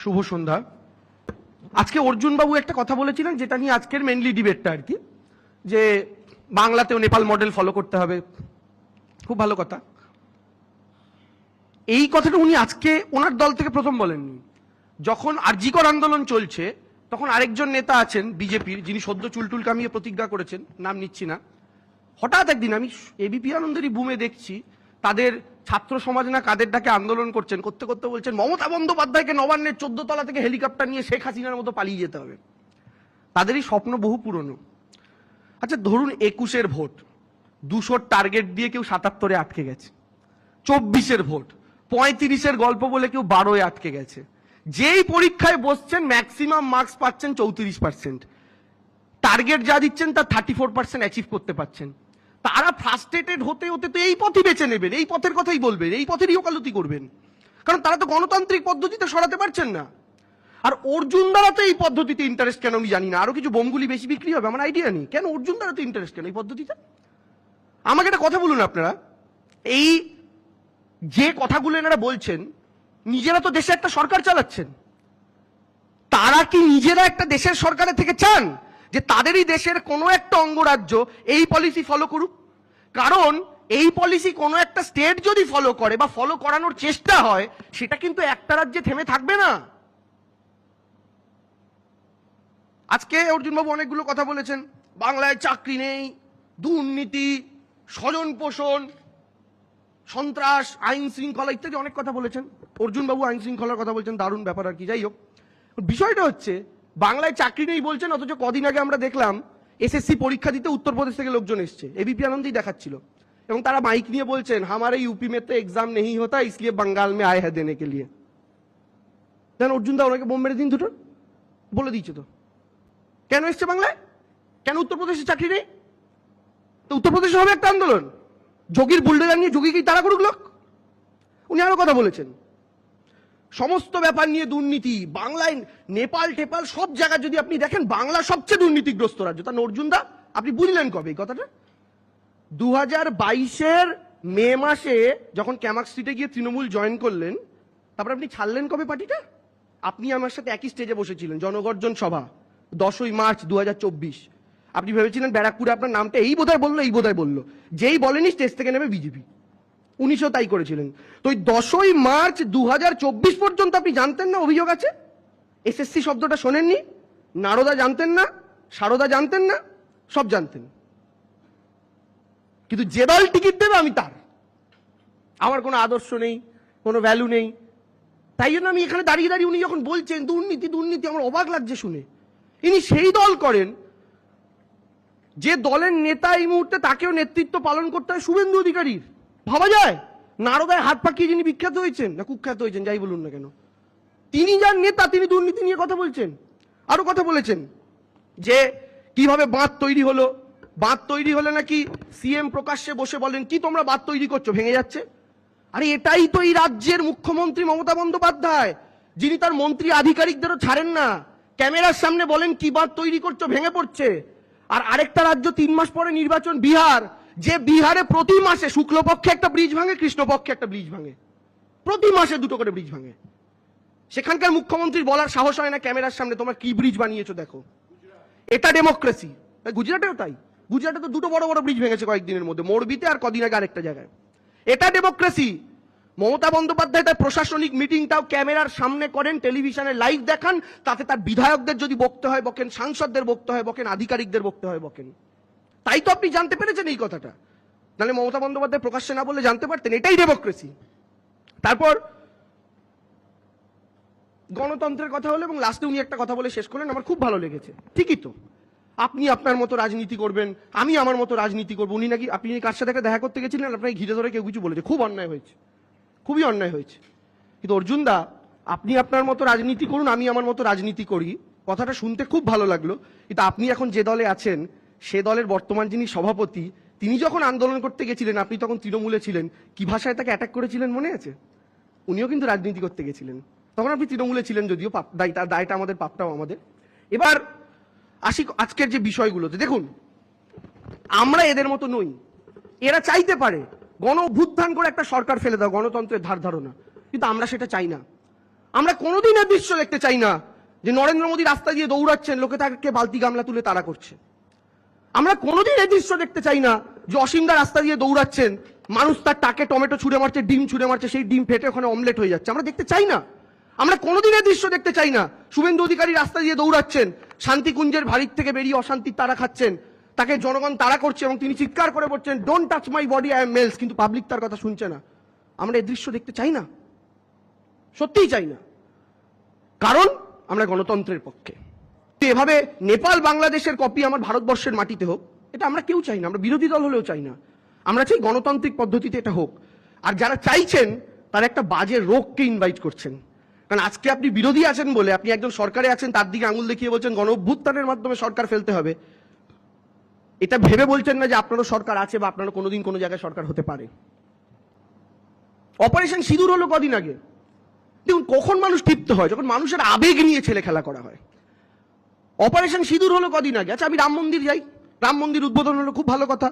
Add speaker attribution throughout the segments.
Speaker 1: শুভ সন্ধ্যা। আজকে অর্জুনবাবু একটা কথা বলেছিলেন, যেটা নিয়ে আজকের মেনলি ডিবেটটা আর কি। যে বাংলাতেও নেপাল মডেল ফলো করতে হবে। খুব ভালো কথা। এই কথাটা উনি আজকে ওনার দল থেকে প্রথম বলেননি। যখন আরজিকর আন্দোলন চলছে, তখন আরেকজন নেতা আছেন বিজেপির, যিনি সদ্য চুলটুল কামিয়ে প্রতিজ্ঞা করেছেন, নাম নিচ্ছি না। হঠাৎ একদিন আমি এবিপি আনন্দেরই বুমে দেখছি তাদের ছাত্র সমাজ না কাদের ডাকে আন্দোলন করছেন? করতে করতে বলছেন, মমতা বন্দ্যোপাধ্যায়কে নবান্নের চোদ্দ তলা থেকে হেলিকপ্টার নিয়ে শেখ হাসিনার মতো পালিয়ে যেতে হবে। তাদেরই স্বপ্ন বহু পুরনো। আচ্ছা ধরুন একুশের ভোট, দুশোর টার্গেট দিয়ে কেউ সাতাত্তরে আটকে গেছে। চব্বিশের ভোট, পঁয়ত্রিশের গল্প বলে কেউ বারোয় আটকে গেছে। যেই পরীক্ষায় বসছেন ম্যাক্সিমাম মার্কস পাচ্ছেন চৌত্রিশ পার্সেন্ট টার্গেট যা দিচ্ছেন, তার থার্টি ফোর পার্সেন্ট অ্যাচিভ করতে পারছেন। তারা ফ্রাস্ট্রেটেড হতে হতে তো এই পথই বেছে নেবেন, এই পথের কথাই বলবেন, এই পথেরই ওকালতি করবেন। কারণ তারা তো গণতান্ত্রিক পদ্ধতিতে সরাতে পারছেন না। আর অর্জুন দ্বারা তো এই পদ্ধতিতে ইন্টারেস্ট কেন আমি জানি না? আরও কিছু বোমগুলি বেশি বিক্রি হবে, আমার আইডিয়া নেই। কেন অর্জুন দ্বারা তো ইন্টারেস্ট কেন এই পদ্ধতিতে? আমাকে একটা কথা বলুন আপনারা। এই যে কথাগুলো এনারা বলছেন, নিজেরা তো দেশে একটা সরকার চালাচ্ছেন। তারা কি নিজেরা একটা দেশের সরকারের থেকে চান? যে তাদেরই দেশের কোনো একটা অঙ্গরাজ্য এই পলিসি ফলো করুক। কারণ এই পলিসি কোনো একটা স্টেট যদি ফলো করে বা ফলো করানোর চেষ্টা হয়, সেটা কিন্তু একটা রাজ্যে থেমে থাকবে না। আজকে অর্জুনবাবু অনেকগুলো কথা বলেছেন। বাংলায় চাকরি নেই, দুর্নীতি, স্বজন পোষণ, সন্ত্রাস, আইন শৃঙ্খলা ইত্যাদি অনেক কথা বলেছেন। অর্জুনবাবু আইন শৃঙ্খলার কথা বলছেন, দারুণ ব্যাপার আর কি। যাই হোক, বিষয়টা হচ্ছে বাংলায় চাকরি নেই বলছেন, অথচ কদিন আগে আমরা দেখলাম এসএসসি পরীক্ষা দিতে উত্তরপ্রদেশ থেকে লোকজন এসছে। এবিপি আনন্দেই দেখাচ্ছিল। এবং তারা মাইক নিয়ে বলছেন, হামারে ইউপি মেতে তো এক্সাম নেই হতা, ইসলিয়ে বাঙ্গাল মে আয় হ্যাঁ দেনে কে লিয়ে। অর্জুন দা, ওনাকে বোম মেরে দিন দুটো বলে দিচ্ছে তো। কেন এসছে বাংলায়? কেন উত্তরপ্রদেশে চাকরি নেই? তো উত্তরপ্রদেশে হবে একটা আন্দোলন। যোগীর বুলডোজার নিয়ে যোগীকেই তারা করুক লোক। উনি আরও কথা বলেছেন। সমস্ত ব্যাপার নিয়ে দুর্নীতি, বাংলায় নেপাল, টেপাল, সব জায়গায় যদি আপনি দেখেন বাংলা সবচেয়ে দুর্নীতিগ্রস্ত রাজ্য। তা অর্জুন দা আপনি বুঝলেন কবে এই কথাটা? দু হাজার বাইশের মে মাসে যখন ক্যামাক স্ট্রিটে গিয়ে তৃণমূল জয়েন করলেন, তারপর আপনি ছাড়লেন কবে পার্টিটা? আপনি আমার সাথে একই স্টেজে বসেছিলেন, জনগর্জন সভা, দশই মার্চ দু হাজার চব্বিশ। আপনি ভেবেছিলেন ব্যারাকপুরে আপনার নামটা এই বোধহয় বলল, এই বোধহয় বলল। যেই বলেনি স্টেজ থেকে নেবে বিজেপি। উনিশও তাই করেছিলেন। তো ওই দশই মার্চ দু হাজার চব্বিশ পর্যন্ত আপনি জানতেন না অভিযোগ আছে? এসএসসি শব্দটা শোনেননি? নারদা জানতেন না? সারদা জানতেন না? সব জানতেন। কিন্তু যে দল টিকিট দেবে আমি তার। আমার কোনো আদর্শ নেই, কোনো ভ্যালু নেই। তাই জন্য আমি এখানে দাঁড়িয়ে দাঁড়িয়ে উনি যখন বলছেন, দুর্নীতি দুর্নীতি, আমার অবাক লাগছে শুনে। ইনি সেই দল করেন যে দলের নেতা এই মুহূর্তে তাকেও নেতৃত্ব পালন করতে হয় শুভেন্দু অধিকারীর। ভাবা যায়? নারদায় হাত পাকিয়ে যিনি বিখ্যাত হয়েছেন, না কুখ্যাত হয়েছেন, যাই বলুন না কেন, তিনি যার নেতা, তিনি দুর্নীতি নিয়ে কথা বলছেন, আরও কথা বলেছেন, যে কীভাবে বাঁধ তৈরি হলো, বাঁধ তৈরি হলে নাকি সিএম প্রকাশ্যে বসে বলেন, কি তোমরা বাঁধ তৈরি করছ? ভেঙে যাচ্ছে। আরে এটাই তো এই রাজ্যের মুখ্যমন্ত্রী মমতা বন্দ্যোপাধ্যায়, যিনি তার মন্ত্রী আধিকারিকদেরও ছাড়েন না। ক্যামেরার সামনে বলেন, কি বাঁধ তৈরি করছ? ভেঙে পড়ছে। আর আরেকটা রাজ্য তিন মাস পরে নির্বাচন, বিহার যে বিহারে প্রতি মাসে শুক্লপক্ষে একটা ব্রিজ ভাঙে, কৃষ্ণপক্ষে একটা ব্রিজ ভাঙে। প্রতি মাসে দুটো করে ব্রিজ ভাঙে। সেখানকার মুখ্যমন্ত্রীর বলার সাহস হয় না ক্যামেরার সামনে, তোমরা কি ব্রিজ বানিয়েছো দেখো। এটা ডেমোক্রেসি গুজরাটেও তাই। গুজরাটে তো দুটো বড় বড় ব্রিজ ভেঙেছে কয়েকদিনের মধ্যে মোরবিতে আর কদিন আগে আরেকটা জায়গায়। এটা ডেমোক্রেসি মমতা বন্দ্যোপাধ্যায় তার প্রশাসনিক মিটিংটাও ক্যামেরার সামনে করেন টেলিভিশনে লাইভ দেখান, তাতে তার বিধায়কদের যদি বকতে হয় বকেন, সাংসদদের বকতে হয় বকেন, আধিকারিকদের বকতে হয় বকেন। তাই তো আপনি জানতে পেরেছেন এই কথাটা। নাহলে মমতা বন্দ্যোপাধ্যায় প্রকাশ্যে না বলে জানতে পারতেন, এটাই ডেমোক্রেসি তারপর গণতন্ত্রের কথা হলো এবং লাস্টে উনি একটা কথা বলে শেষ করলেন, আমার খুব ভালো লেগেছে। ঠিকই তো। আপনি আপনার মতো রাজনীতি করবেন, আমি আমার মতো রাজনীতি করব। উনি নাকি, আপনি কার সাথে দেখা করতে গেছিলেন? আপনাকে ঘিরে ধরে কেউ কিছু বলেছে। খুব অন্যায় হয়েছে। খুবই অন্যায় হয়েছে। কিন্তু অর্জুন দা, আপনি আপনার মতো রাজনীতি করুন, আমি আমার মতো রাজনীতি করি। কথাটা শুনতে খুব ভালো লাগল। কিন্তু আপনি এখন যে দলে আছেন সে দলের বর্তমান যিনি সভাপতি, তিনি যখন আন্দোলন করতে গেছিলেন, আপনি তখন তৃণমূলে ছিলেন, কি ভাষায় তাকে অ্যাটাক করেছিলেন মনে আছে? উনিও কিন্তু রাজনীতি করতে গেছিলেন। তখন আপনি তৃণমূলে ছিলেন যদিও, পাপ দায় তার দায়টা আমাদের, পাপটাও আমাদের। এবার আসি আজকের যে বিষয়গুলোতে। দেখুন, আমরা এদের মতো নই। এরা চাইতে পারে, গণ অভ্যুত্থান করে একটা সরকার ফেলে দাও, গণতন্ত্রের ধার ধারণা। কিন্তু আমরা সেটা চাই না। আমরা কোনোদিন এর দৃশ্য দেখতে চাই না যে নরেন্দ্র মোদী রাস্তা দিয়ে দৌড়াচ্ছেন, লোকে তাকে বালতি গামলা তুলে তারা করছে। আমরা কোনোদিন এই দৃশ্য দেখতে চাই না যে অসীমদা রাস্তা দিয়ে দৌড়াচ্ছেন। মানুষ তার টাকে টমেটো ছুঁড়ে মারছে, ডিম ছুঁড়ে মারছে, সেই ডিম ফেটে ওখানে অমলেট হয়ে যাচ্ছে। আমরা দেখতে চাই না। আমরা কোনোদিন এই দৃশ্য দেখতে চাই না। শুভেন্দু অধিকারী রাস্তা দিয়ে দৌড়াচ্ছেন। শান্তিকুঞ্জের ভাড়ির থেকে বেরিয়ে অশান্তির তারা খাচ্ছেন। তাকে জনগণ তাড়া করছে এবং তিনি চিৎকার করে বলছেন don't touch my body I am males কিন্তু পাবলিক তার কথা শুনছে না। আমরা এই দৃশ্য দেখতে চাই না। সত্যিই চাই না। কারণ আমরা গণতন্ত্রের পক্ষে। এভাবে নেপাল বাংলাদেশের কপি আমার ভারতবর্ষের মাটিতে হোক, এটা আমরা কেউ চাই না, আমরা বিরোধী দল হলেও চাই না। আমরা চাই গণতান্ত্রিক পদ্ধতিতে এটা হোক। আর যারা চাইছেন, তারা একটা বাজে রোগকে ইনভাইট করছেন। কারণ আজকে আপনি বিরোধী আছেন বলে, আপনি একজন সরকারে আছেন, তার দিকে আঙুল দেখিয়ে বলছেন, গণ অভ্যুত্থানের মাধ্যমে সরকার ফেলতে হবে। এটা ভেবে বলছেন না যে আপনারও সরকার আছে বা আপনারও কোনোদিন কোনো জায়গায় সরকার হতে পারে। অপারেশন সিঁদুর হলো কদিন আগে। দেখুন, কখন মানুষ তৃপ্ত হয়? যখন মানুষের আবেগ নিয়ে ছেলে খেলা করা হয়। অপারেশন সিঁদুর হলো কদিন আগে। আচ্ছা আমি রাম মন্দির যাই। রাম মন্দির উদ্বোধন হলো খুব ভালো কথা।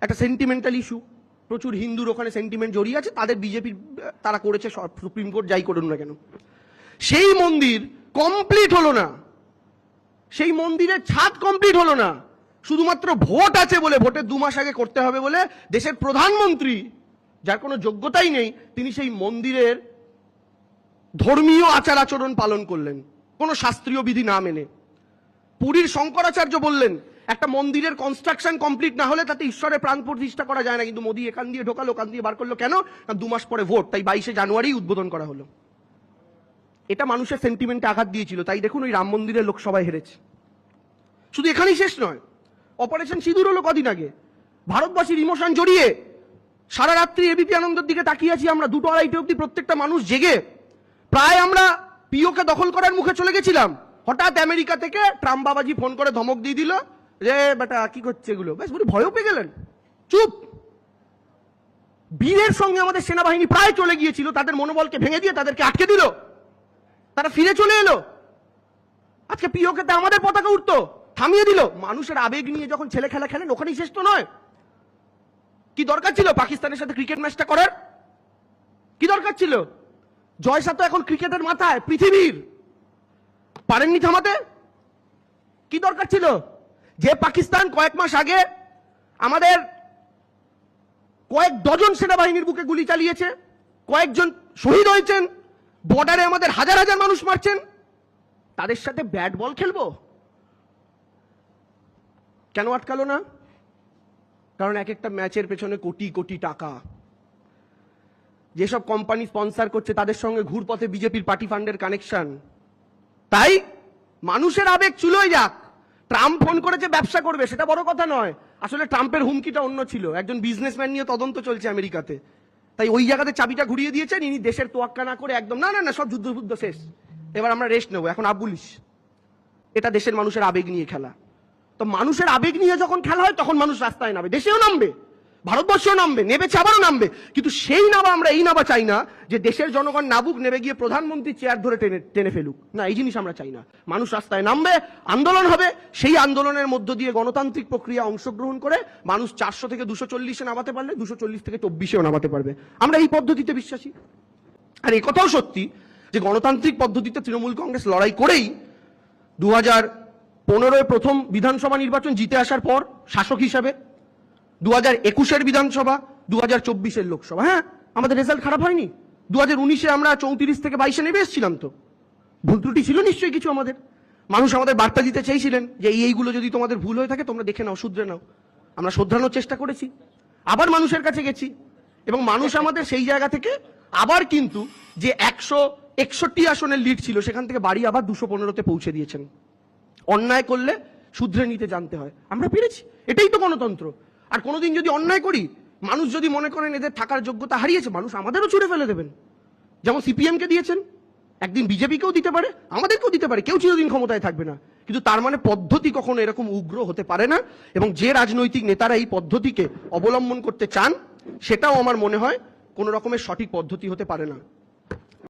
Speaker 1: একটা সেন্টিমেন্টাল ইস্যু প্রচুর হিন্দুর ওখানে সেন্টিমেন্ট জড়িয়ে আছে। তাদের বিজেপির তারা করেছে সুপ্রিম কোর্ট যাই করুন না কেন। সেই মন্দির কমপ্লিট হলো না। সেই মন্দিরের ছাদ কমপ্লিট হলো না। শুধুমাত্র ভোট আছে বলে ভোটের দু মাস আগে করতে হবে বলে দেশের প্রধানমন্ত্রী, যার কোনো যোগ্যতাই নেই, তিনি সেই মন্দিরের ধর্মীয় আচার আচরণ পালন করলেন। কোনো শাস্ত্রীয় বিধি না মেনে। পুরীর শঙ্করাচার্য বললেন, একটা মন্দিরের কনস্ট্রাকশন কমপ্লিট না হলে তাতে ঈশ্বরের প্রাণ প্রতিষ্ঠা করা যায় না। কিন্তু মোদী এখান দিয়ে ঢোকালো, ওখান দিয়ে বার করল। কেন? দু মাস পরে ভোট, তাই বাইশে জানুয়ারি উদ্বোধন করা হলো। এটা মানুষের সেন্টিমেন্টে আঘাত দিয়েছিল। তাই দেখুন, ওই রাম মন্দিরের লোকসভায় হেরেছে। শুধু এখানেই শেষ নয় অপারেশন সিঁদুর হলো কদিন আগে। ভারতবাসীর ইমোশন জড়িয়ে সারা রাত্রি এবিপি আনন্দের দিকে তাকিয়ে আছি আমরা। দুটো আড়াইটে অব্দি প্রত্যেকটা মানুষ জেগে। প্রায় আমরা পিওকে দখল করার মুখে চলে গেছিলাম। হঠাৎ আমেরিকা থেকে ট্রাম্প বাবাজি ফোন করে ধমক দিয়ে দিল যে, বেটা, কি করছে এগুলো? বেশ বলি ভয়ও পেয়ে গেলেন। চুপ! বীরের সঙ্গে আমাদের সেনাবাহিনী প্রায় চলে গিয়েছিল, তাদের মনোবলকে ভেঙে দিয়ে তাদেরকে আটকে দিল। তারা ফিরে চলে এলো। আজকে পিওকেতে আমাদের পতাকা উঠতো, থামিয়ে দিল। মানুষের আবেগ নিয়ে যখন ছেলে খেলা খেলেন, ওখানেই শেষ তো নয়। কি দরকার ছিল পাকিস্তানের সাথে ক্রিকেট ম্যাচটা করার? কি দরকার ছিল? জয়সা তো এখন ক্রিকেটের মাথায়, পৃথিবীর। পারেননি থামাতে? কি দরকার ছিল? যে পাকিস্তান কয়েক মাস আগে আমাদের কয়েক ডজন সেনাবাহিনীর বুকে গুলি চালিয়েছে, কয়েকজন শহীদ হয়েছেন বর্ডারে আমাদের হাজার হাজার মানুষ মারছেন, তাদের সাথে ব্যাট বল খেলব? কেন আটকালো না? কারণ এক একটা ম্যাচের পেছনে কোটি কোটি টাকা। যেসব কোম্পানি স্পন্সর করছে, তাদের সঙ্গে ঘুরপথে বিজেপির পার্টি ফান্ডের কানেকশন তাই মানুষের আবেগ চুলোয় যাক। ট্রাম্প ফোন করেছে ব্যবসা করবে, সেটা বড় কথা নয়। আসলে ট্রাম্পের হুমকিটা অন্য ছিল। একজন বিজনেসম্যান নিয়ে তদন্ত চলছে আমেরিকাতে। তাই ওই জায়গাতে চাবিটা ঘুরিয়ে দিয়েছেন, ইনি দেশের তোয়াক্কা না করে একদম না না না, সব যুদ্ধ যুদ্ধ শেষ। এবার আমরা রেস্ট নেব। এখন আবুলিশ এটা দেশের মানুষের আবেগ নিয়ে খেলা। তো মানুষের আবেগ নিয়ে যখন খেলা হয়, তখন মানুষ রাস্তায় নামবে দেশেও নামবে। ভারতবর্ষেও নামবে নেবেছে আবারও নামবে। কিন্তু সেই নামা আমরা, এই নামা চাই না যে দেশের জনগণ নাবুক নেবে গিয়ে প্রধানমন্ত্রী চেয়ার ধরে টেনে টেনে ফেলুক। না, এই জিনিস আমরা চাই না। মানুষ রাস্তায় নামবে, আন্দোলন হবে, সেই আন্দোলনের মধ্য দিয়ে গণতান্ত্রিক প্রক্রিয়া অংশগ্রহণ করে মানুষ চারশো থেকে দুশো চল্লিশে নামাতে পারলে, দুশো চল্লিশ থেকে চব্বিশেও নামাতে পারবে। আমরা এই পদ্ধতিতে বিশ্বাসী। আর এই কথাও সত্যি যে গণতান্ত্রিক পদ্ধতিতে তৃণমূল কংগ্রেস লড়াই করেই দু হাজার পনেরোয় প্রথম বিধানসভা নির্বাচন জিতে আসার পর শাসক হিসাবে দু হাজার একুশের বিধানসভা দু হাজার চব্বিশের লোকসভা হ্যাঁ? আমাদের রেজাল্ট খারাপ হয়নি? দু হাজার উনিশে আমরা চৌত্রিশ থেকে বাইশে নেমে এসেছিলাম তো। ভুল ত্রুটি ছিল নিশ্চয়ই কিছু আমাদের। মানুষ আমাদের বার্তা দিতে চেয়েছিলেন যে এইগুলো যদি তোমাদের ভুল হয়ে থাকে, তোমরা দেখে নাও, শুধরে নাও। আমরা শোধরানোর চেষ্টা করেছি। আবার মানুষের কাছে গেছি এবং মানুষ আমাদের সেই জায়গা থেকে আবার কিন্তু যে একশো একষট্টি আসনের লিড ছিল, সেখান থেকে বাড়ি আবার দুশো পনেরোতে পৌঁছে দিয়েছেন। অন্যায় করলে শুধরে নিতে জানতে হয়। আমরা পেরেছি। এটাই তো গণতন্ত্র। আর কোনোদিন যদি অন্যায় করি, মানুষ যদি মনে করেন এদের থাকার যোগ্যতা হারিয়েছে, মানুষ আমাদেরও ছুড়ে ফেলে দেবেন। যেমন সিপিএম কে দিয়েছেন, একদিন বিজেপিকেও দিতে পারে, আমাদেরকেও দিতে পারে, কেউ চিরদিন ক্ষমতায় থাকবে না। কিন্তু তার মানে পদ্ধতি কখনো এরকম উগ্র হতে পারে না, এবং যে রাজনৈতিক নেতারা এই পদ্ধতিকে অবলম্বন করতে চান, সেটাও আমার মনে হয় কোনো রকমের সঠিক পদ্ধতি হতে পারে না।